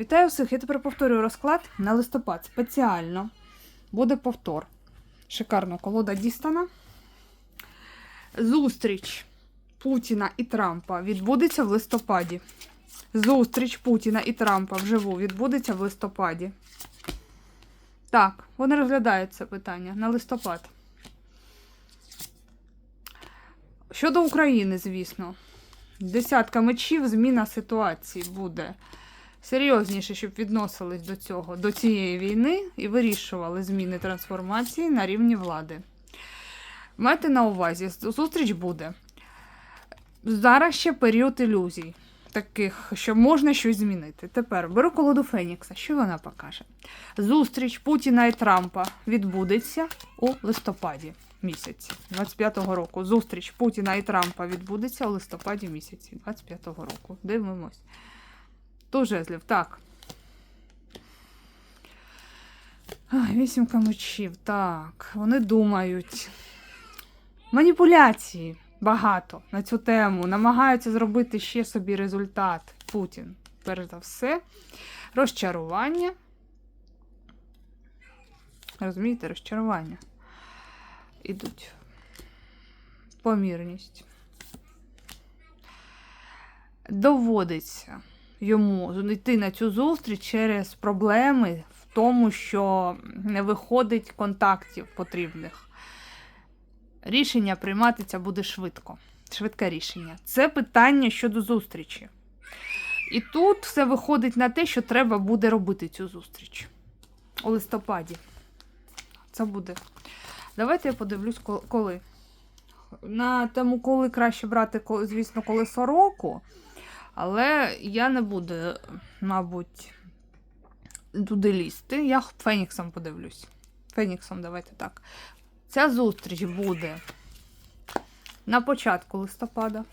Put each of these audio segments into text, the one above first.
Вітаю всіх! Я тепер повторюю розклад на листопад. Спеціально буде повтор. Шикарно колода дістана. Зустріч Путіна і Трампа відбудеться в листопаді. Зустріч Путіна і Трампа вживу відбудеться в листопаді. Так, вони розглядають це питання на листопад. Щодо України, звісно, десятка мечів, зміна ситуації буде серйозніше, щоб відносились до цього, до цієї війни і вирішували зміни трансформації на рівні влади. Майте на увазі, зустріч буде. Зараз ще період ілюзій, таких, що можна щось змінити. Тепер беру колоду Фенікса. Що вона покаже? Зустріч Путіна і Трампа відбудеться у листопаді місяці 25-го року. Зустріч Путіна і Трампа відбудеться у листопаді місяці 25-го року. Дивимось. Ту жезлів, так. Вісімка мечів, так. Вони думають. Маніпуляції багато на цю тему. Намагаються зробити ще собі результат. Путін. Перш за все. Розчарування. Розумієте, розчарування. Ідуть. Помірність. Доводиться йому йти на цю зустріч через проблеми в тому, що не виходить контактів потрібних. Рішення прийматися буде швидко. Швидке рішення. Це питання щодо зустрічі. І тут все виходить на те, що треба буде робити цю зустріч у листопаді. Це буде. Давайте я подивлюсь, ко- коли. На тему, коли краще брати, звісно, колесо року. Але я не буду, мабуть, туди лізти. Я Феніксом подивлюсь. Феніксом, давайте так. Ця зустріч буде на початку листопада.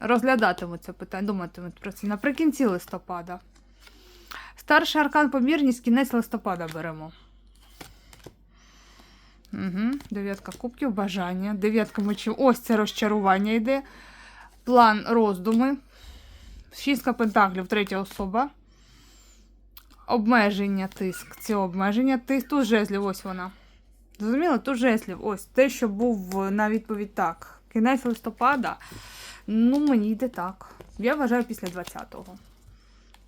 Розглядатимуть це питання, думатимуть про це наприкінці листопада. Старший аркан помірність, кінець листопада беремо. Угу. Дев'ятка кубків, бажання. Дев'ятка мечів. Ось це розчарування йде. План роздуми. Шістка пентаклів, третя особа. Обмеження тиск. Це обмеження тиск. Тут жезлів, ось вона. Зрозуміло? Тут жезлів. Ось те, що був на відповідь так. Кінець листопада. Ну, мені йде так. Я вважаю після 20-го.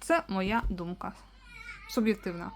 Це моя думка. Суб'єктивна.